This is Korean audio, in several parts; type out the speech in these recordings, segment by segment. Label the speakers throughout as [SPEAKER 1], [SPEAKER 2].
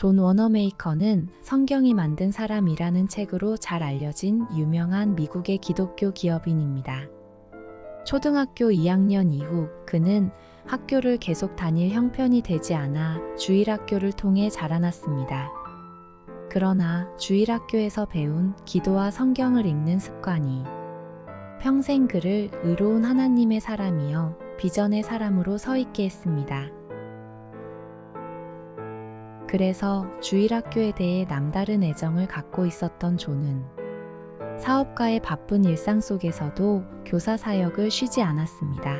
[SPEAKER 1] 존 워너메이커는 성경이 만든 사람이라는 책으로 잘 알려진 유명한 미국의 기독교 기업인입니다. 초등학교 2학년 이후 그는 학교를 계속 다닐 형편이 되지 않아 주일학교를 통해 자라났습니다. 그러나 주일학교에서 배운 기도와 성경을 읽는 습관이 평생 그를 의로운 하나님의 사람이여 비전의 사람으로 서 있게 했습니다. 그래서 주일학교에 대해 남다른 애정을 갖고 있었던 존은 사업가의 바쁜 일상 속에서도 교사 사역을 쉬지 않았습니다.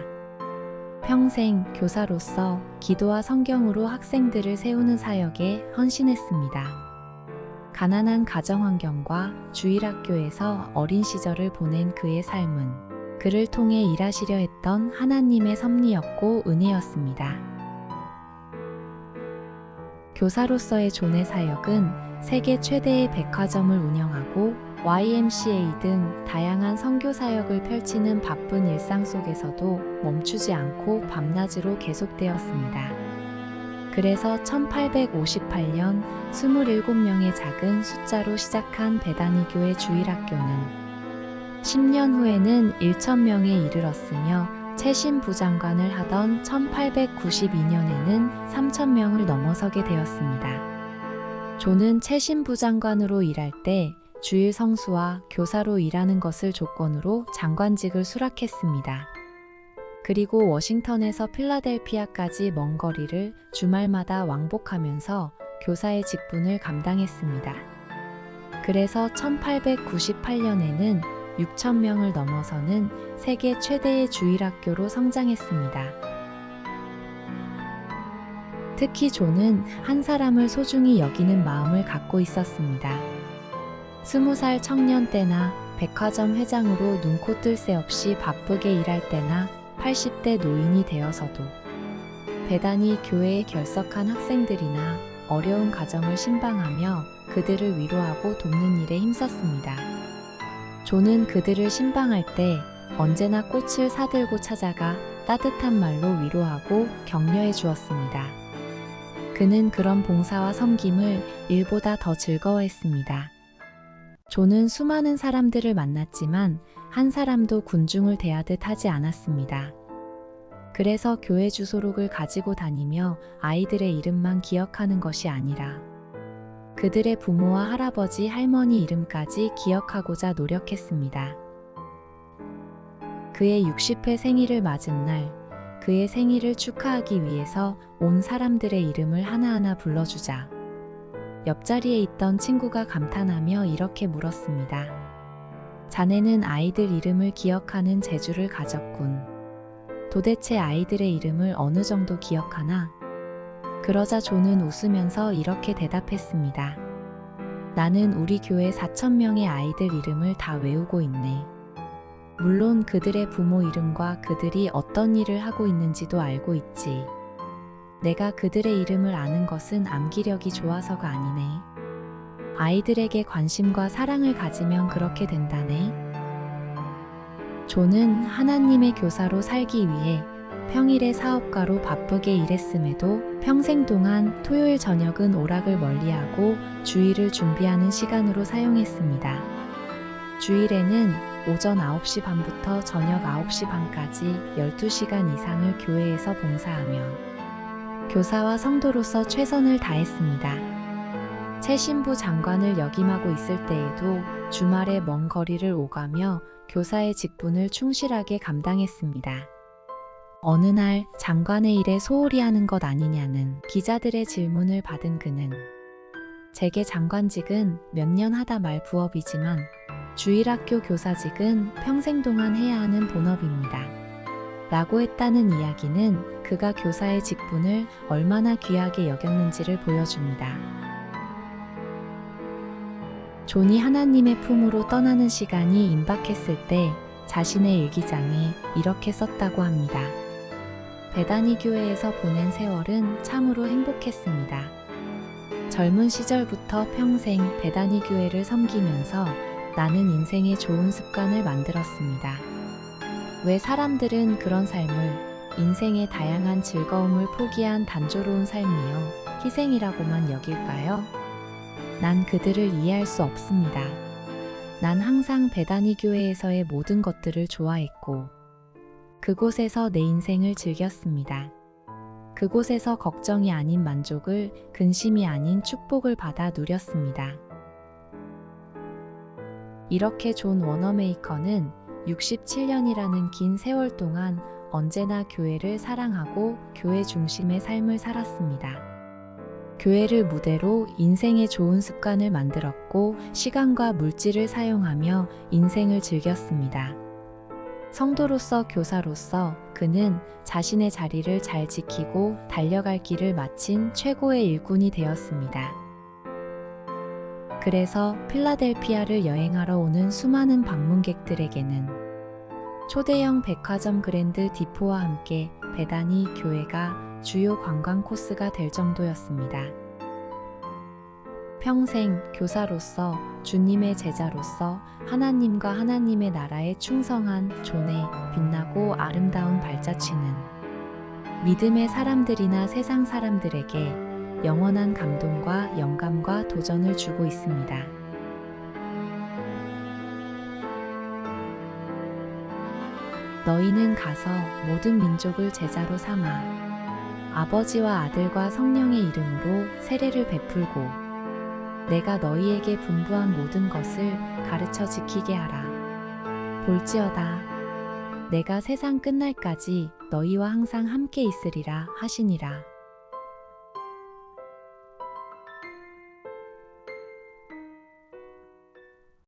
[SPEAKER 1] 평생 교사로서 기도와 성경으로 학생들을 세우는 사역에 헌신했습니다. 가난한 가정 환경과 주일학교에서 어린 시절을 보낸 그의 삶은 그를 통해 일하시려 했던 하나님의 섭리였고 은혜였습니다. 교사로서의 존의 사역은 세계 최대의 백화점을 운영하고 YMCA 등 다양한 선교 사역을 펼치는 바쁜 일상 속에서도 멈추지 않고 밤낮으로 계속되었습니다. 그래서 1858년 27명의 작은 숫자로 시작한 베다니 교회 주일학교는 10년 후에는 1,000명에 이르렀으며 최신 부장관을 하던 1892년에는 3,000명을 넘어서게 되었습니다. 존은 최신 부장관으로 일할 때 주일 성수와 교사로 일하는 것을 조건으로 장관직을 수락했습니다. 그리고 워싱턴에서 필라델피아까지 먼 거리를 주말마다 왕복하면서 교사의 직분을 감당했습니다. 그래서 1898년에는 6,000명을 넘어서는 세계 최대의 주일학교로 성장했습니다. 특히 존은 한 사람을 소중히 여기는 마음을 갖고 있었습니다. 20살 청년 때나 백화점 회장으로 눈코 뜰 새 없이 바쁘게 일할 때나 80대 노인이 되어서도 배단이 교회에 결석한 학생들이나 어려운 가정을 신방하며 그들을 위로하고 돕는 일에 힘썼습니다. 존은 그들을 신방할 때 언제나 꽃을 사들고 찾아가 따뜻한 말로 위로하고 격려해 주었습니다. 그는 그런 봉사와 섬김을 일보다 더 즐거워했습니다. 존은 수많은 사람들을 만났지만 한 사람도 군중을 대하듯 하지 않았습니다. 그래서 교회 주소록을 가지고 다니며 아이들의 이름만 기억하는 것이 아니라 그들의 부모와 할아버지, 할머니 이름까지 기억하고자 노력했습니다. 그의 60회 생일을 맞은 날, 그의 생일을 축하하기 위해서 온 사람들의 이름을 하나하나 불러주자. 옆자리에 있던 친구가 감탄하며 이렇게 물었습니다. 자네는 아이들 이름을 기억하는 재주를 가졌군. 도대체 아이들의 이름을 어느 정도 기억하나? 그러자 존은 웃으면서 이렇게 대답했습니다. 나는 우리 교회 4천명의 아이들 이름을 다 외우고 있네. 물론 그들의 부모 이름과 그들이 어떤 일을 하고 있는지도 알고 있지. 내가 그들의 이름을 아는 것은 암기력이 좋아서가 아니네. 아이들에게 관심과 사랑을 가지면 그렇게 된다네. 존은 하나님의 교사로 살기 위해 평일에 사업가로 바쁘게 일했음에도 평생 동안 토요일 저녁은 오락을 멀리하고 주일을 준비하는 시간으로 사용했습니다. 주일에는 오전 9시 반부터 저녁 9시 반까지 12시간 이상을 교회에서 봉사하며 교사와 성도로서 최선을 다했습니다. 최신부 장관을 역임하고 있을 때에도 주말에 먼 거리를 오가며 교사의 직분을 충실하게 감당했습니다. 어느 날 장관의 일에 소홀히 하는 것 아니냐는 기자들의 질문을 받은 그는 제게 장관직은 몇 년 하다 말 부업이지만 주일학교 교사직은 평생 동안 해야 하는 본업입니다. 라고 했다는 이야기는 그가 교사의 직분을 얼마나 귀하게 여겼는지를 보여줍니다. 존이 하나님의 품으로 떠나는 시간이 임박했을 때 자신의 일기장에 이렇게 썼다고 합니다. 베다니 교회에서 보낸 세월은 참으로 행복했습니다. 젊은 시절부터 평생 베다니 교회를 섬기면서 나는 인생의 좋은 습관을 만들었습니다. 왜 사람들은 그런 삶을 인생의 다양한 즐거움을 포기한 단조로운 삶이요. 희생이라고만 여길까요? 난 그들을 이해할 수 없습니다. 난 항상 배단이 교회에서의 모든 것들을 좋아했고, 그곳에서 내 인생을 즐겼습니다. 그곳에서 걱정이 아닌 만족을, 근심이 아닌 축복을 받아 누렸습니다. 이렇게 존 워너메이커는 67년이라는 긴 세월 동안 언제나 교회를 사랑하고 교회 중심의 삶을 살았습니다. 교회를 무대로 인생의 좋은 습관을 만들었고 시간과 물질을 사용하며 인생을 즐겼습니다. 성도로서 교사로서 그는 자신의 자리를 잘 지키고 달려갈 길을 마친 최고의 일꾼이 되었습니다. 그래서 필라델피아를 여행하러 오는 수많은 방문객들에게는 초대형 백화점 그랜드 디포와 함께 배단이 교회가 주요 관광 코스가 될 정도였습니다. 평생 교사로서 주님의 제자로서 하나님과 하나님의 나라에 충성한 존의 빛나고 아름다운 발자취는 믿음의 사람들이나 세상 사람들에게 영원한 감동과 영감과 도전을 주고 있습니다. 너희는 가서 모든 민족을 제자로 삼아 아버지와 아들과 성령의 이름으로 세례를 베풀고 내가 너희에게 분부한 모든 것을 가르쳐 지키게 하라. 볼지어다. 내가 세상 끝날까지 너희와 항상 함께 있으리라 하시니라.